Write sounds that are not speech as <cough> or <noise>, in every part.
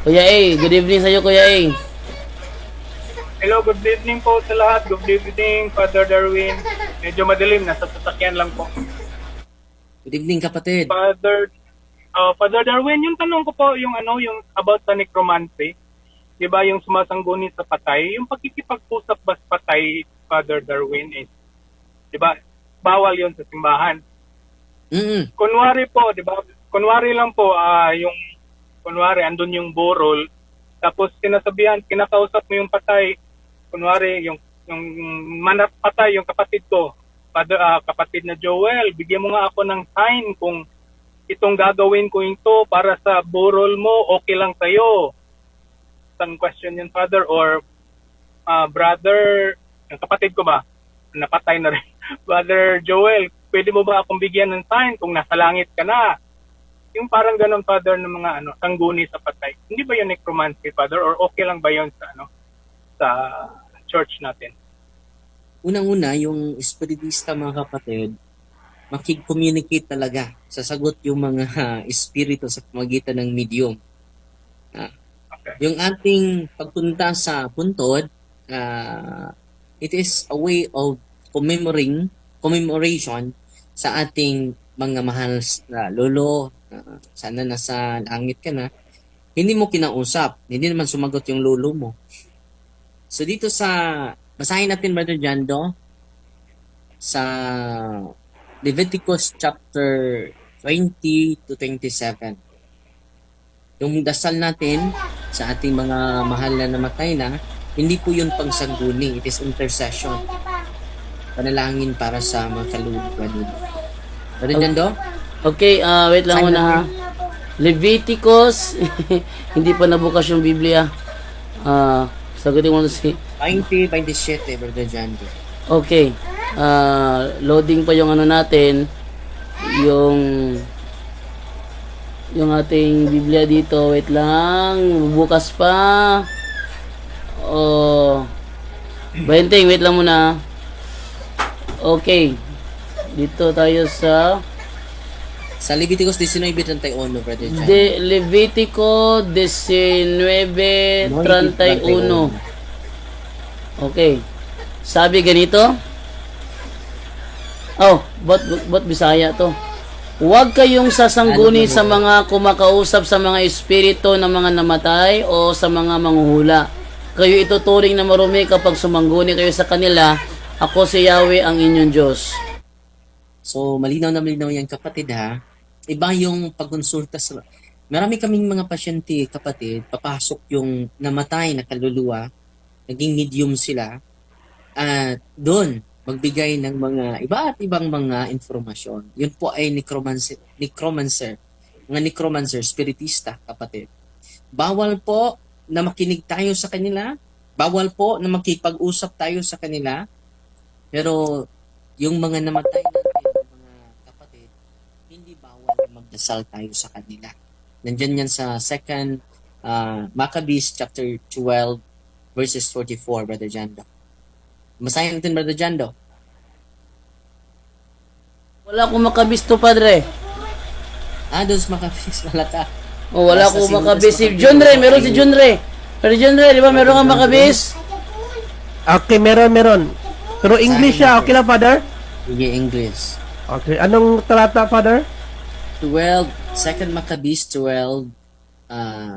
Kuya A, good evening sa'yo, Kuya A. Hello, good evening po sa lahat. Good evening, Father Darwin. Medyo madilim, nasa sasakyan lang po. Good evening kapatid. Father, uh, Father Darwin, yung tanong ko po, yung ano, yung about sa necromancy, di ba yung sumasangguni sa patay, yung pagkikipag-usap ba sa patay, Father Darwin, is, di ba, bawal yon sa simbahan. Mm. Kunwari po, di ba, kunwari lang po, ah yung, kunwari, andun yung burol, tapos sinasabihan, kinakausap mo yung patay, kunwari, yung, yung manat patay, yung kapatid ko, Father, ah, kapatid na Joel, bigyan mo nga ako ng sign kung itong gagawin ko ito para sa burol mo, okay lang sa'yo. Isang question yun, Father, or ah, brother, yung kapatid ko ba, napatay na rin. <laughs> Brother Joel, pwede mo ba akong bigyan ng sign kung nasa langit ka na? Yung parang ganun, Father, ng mga ano, sangguni sa patay. Hindi ba yun necromancy, Father? Or okay lang ba yun sa, ano, sa church natin? Unang-una, yung espiritista mga kapatid, makikommunicate talaga. Sasagot yung mga <laughs> espiritu sa pamagitan ng medium. Okay. Yung ating pagpunta sa puntod, ah, it is a way of commemorating, commemoration sa ating mga mahal na lolo, ah, sana nasa langit ka na, hindi mo kinausap, hindi naman sumagot yung lolo mo. So dito sa, basahin natin Brother Jando, sa Leviticus chapter 20 to 27. Yung dasal natin sa ating mga mahal na namatay na, hindi po yun pangsangguni, it is intercession. Panalangin para sa mga kaluluwa nila. Brother Jando? Okay, ah wait lang muna ha. Leviticus, <laughs> hindi pa nabukas yung Biblia. Ah, sagutin mo na si 20, 27, Brother Jando. Okay. Ah, loading pa yung ano natin, yung yung ating Biblia dito. Wait lang, bukas pa. Oh. Bayenting, wait lang muna. Okay. Dito tayo sa Sa Leviticus 19.31, Brother. De Levitico 19:31. Okay. Sabi ganito. Oh, ba't, ba't Bisaya to? Huwag kayong sasangguni sa mga kumakausap sa mga espiritu ng mga namatay o sa mga manghuhula. Kayo ituturing na marumi kapag sumangguni kayo sa kanila. Ako si Yahweh ang inyong Diyos. So, malinaw na malinaw yan kapatid ha. Iba yung pagkonsulta sa... Marami kaming mga pasyente kapatid, papasok yung namatay na kaluluwa, naging medium sila, at doon, magbigay ng mga iba at ibang mga informasyon. Yun po ay necromancer, necromancer mga necromancer, spiritista, kapatid. Bawal po na makinig tayo sa kanila, bawal po na makipag-usap tayo sa kanila, pero yung mga namatay natin, mga kapatid, hindi bawal na magdasal tayo sa kanila. Nandyan yan sa second uh, Maccabees chapter 12 verses 44, Brother Jando. Masahin natin, Brother Jando. Wala akong makabisto, Padre. Ah, doon sa Maccabees, <laughs> malata. Oh, wala akong makabis. Si John Ray, meron si John Ray. Pero John Ray, di ba meron kang makabis? Okay, meron, meron. Pero English siya, okay lang, Father? Sige, English. Okay, anong talata, Father? 12, second Maccabees 12, uh,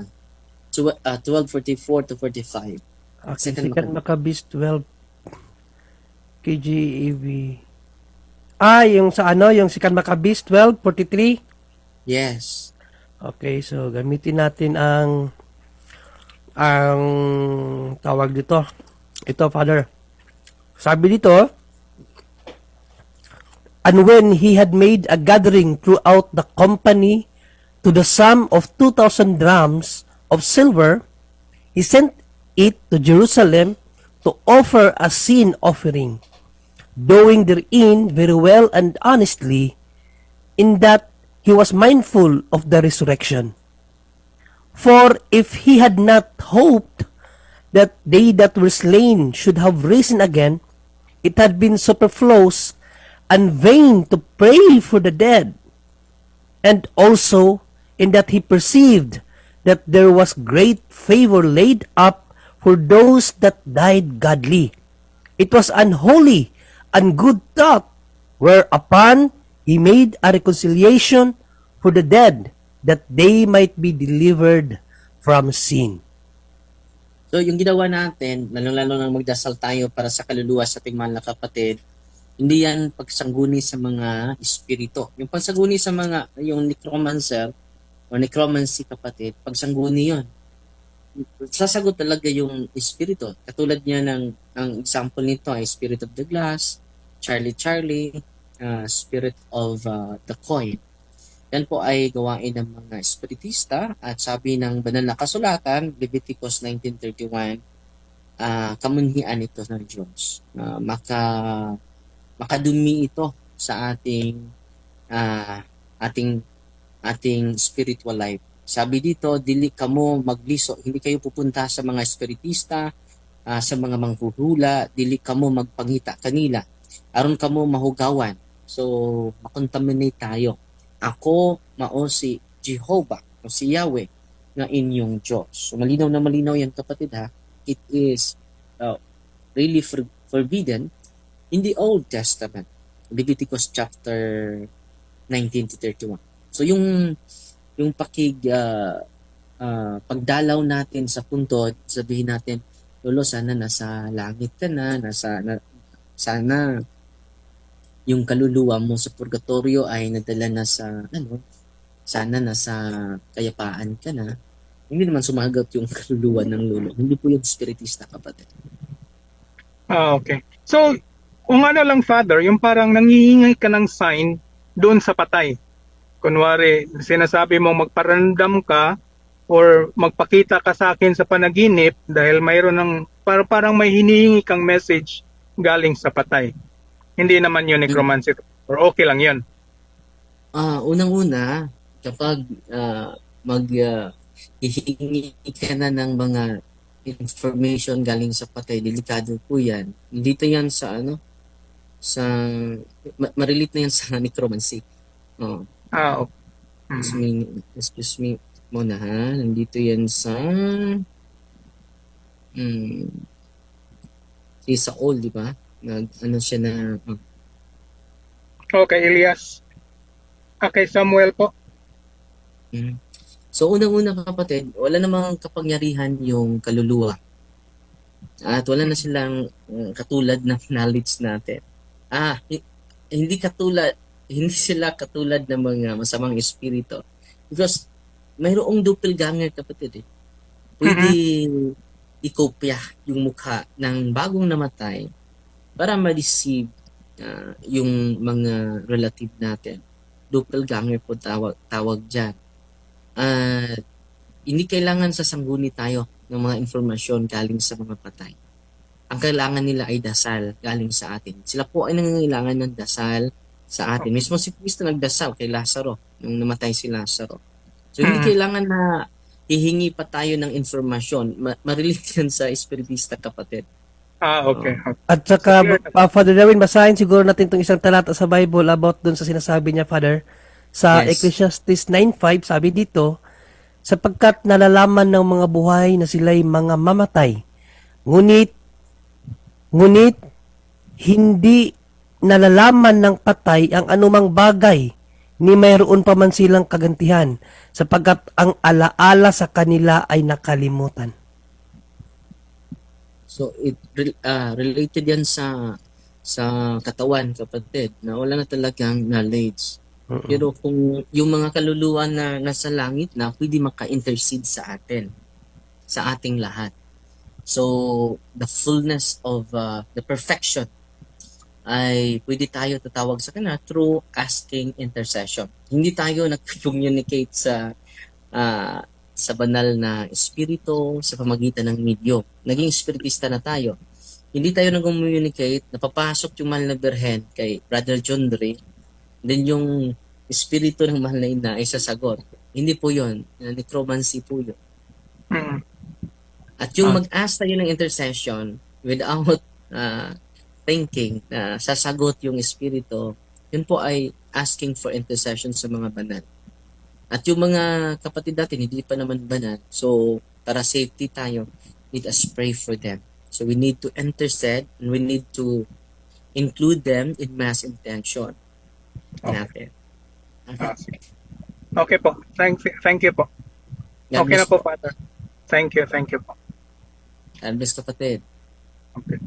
tw- uh, 1244 to 45. Okay, Second second Maccabees 12 KJEV. Ah, yung sa ano, yung second Maccabees 12:43. Yes. Okay, so gamitin natin ang ang tawag dito. Ito, Father. Sabi dito, And when he had made a gathering throughout the company to the sum of 2,000 drams of silver, he sent it to Jerusalem to offer a sin offering, doing therein very well and honestly, in that he was mindful of the resurrection. For if he had not hoped that they that were slain should have risen again, it had been superfluous and vain to pray for the dead. And also in that he perceived that there was great favor laid up for those that died godly. It was unholy and good thought, whereupon he made a reconciliation for the dead, that they might be delivered from sin. So, yung ginawa natin, lalo-lalo na magdasal tayo para sa kaluluwa sa ating mahal kapatid, hindi yan pagsangguni sa mga espiritu. Yung pagsangguni sa mga, yung necromancer, o necromancy kapatid, pagsangguni yon sasagot talaga yung espiritu. Katulad niya ng, ang example nito ay Spirit of the Glass, Charlie Charlie, uh, Spirit of uh, the Coin. Yan po ay gawain ng mga espiritista at sabi ng banal na kasulatan, Leviticus 19.31, ah kamunhian ito ng Diyos. na maka, makadumi ito sa ating ah, ating ating spiritual life. Sabi dito, dili kamo magliso, hindi kayo pupunta sa mga espiritista, ah, sa mga manghuhula, dili kamo magpangita kanila. Aron kamo mahugawan. So, makontaminate tayo. Ako mao si Jehovah o si Yahweh na inyong Diyos. So, malinaw na malinaw yan kapatid ha. It is uh, really for- forbidden in the Old Testament. Leviticus chapter 19 to 31. So yung yung pakig ah, ah, pagdalaw natin sa puntod, sabihin natin, Lolo, sana nasa langit ka na, nasa na, sana yung kaluluwa mo sa purgatorio ay nadala na sa ano, sana nasa kayapaan ka na. Hindi naman sumagot yung kaluluwa ng lolo. Hindi po yung spiritista kapatid. Ah, okay. So, kung ano lang, Father, yung parang nangihingi ka ng sign doon sa patay. Kunwari, sinasabi mo magparandam ka or magpakita ka sa akin sa panaginip dahil mayroon ng parang, parang may hinihingi kang message galing sa patay. Hindi naman yun necromancy or okay lang yun. Ah, unang-una, kapag ah, mag ah, hihingi ka na ng mga information galing sa patay, delikado po 'yan. Dito 'yan sa ano sa ma- marelate na 'yan sa <laughs> necromancy. Oh, Ah, okay. excuse me, excuse me muna ha. Nandito 'yan sa hmm, si Saul, di ba? Nag ano siya na oh, Okay, Elias. Okay, Samuel po. Mm. So unang-una kapatid, wala namang kapangyarihan yung kaluluwa. At wala na silang uh, katulad ng <laughs> knowledge natin. Ah, hi- hindi katulad, hindi sila katulad ng mga masamang espiritu. Because mayroong doppelganger kapatid eh. Pwede ikopya yung mukha ng bagong namatay para ma-deceive ah, yung mga relative natin doppelganger po tawag, tawag dyan. At hindi kailangan sa sangguni tayo ng mga informasyon galing sa mga patay. Ang kailangan nila ay dasal galing sa atin. Sila po ay nangangailangan ng dasal sa atin. Mismo si Cristo nagdasal kay Lazaro nung namatay si Lazaro. So hindi Mm. kailangan na hihingi pa tayo ng informasyon. Ma- marelate yan sa espiritista kapatid. Ah, okay. At saka, uh, Father Darwin, basahin siguro natin itong isang talata sa Bible about dun sa sinasabi niya, Father. Sa Yes. Ecclesiastes 9.5, sabi dito, sapagkat nalalaman ng mga buhay na sila'y mga mamatay. Ngunit, ngunit, hindi nalalaman ng patay ang anumang bagay ni mayroon pa man silang kagantihan sapagkat ang alaala sa kanila ay nakalimutan. So it ah, related yan sa sa katawan kapatid na wala na talagang knowledge. Pero kung yung mga kaluluwa na nasa langit na pwede maka-intercede sa atin, sa ating lahat. So the fullness of uh, the perfection ay pwede tayo tatawag sa kanya through asking intercession. Hindi tayo nag-communicate sa ah, sa banal na espiritu sa pamagitan ng medyo. Naging espiritista na tayo. Hindi tayo nag-communicate, napapasok yung mahal na berhen kay Brother John Dre, then yung espiritu ng mahal na ina ay sasagot. Hindi po yun. Uh, necromancy po yun. Mm. At yung Ah. mag-ask tayo ng intercession without uh, <laughs> thinking na sasagot yung espiritu, yun po ay asking for intercession sa mga banal. At yung mga kapatid natin, hindi pa naman banal. So, para safety tayo, let us pray for them. So, we need to intercede and we need to include them in mass intention natin. Ah, sige. Okay po. Thank, thank you po. God Okay na po, Father. Thank you, thank you po. God bless kapatid. Okay.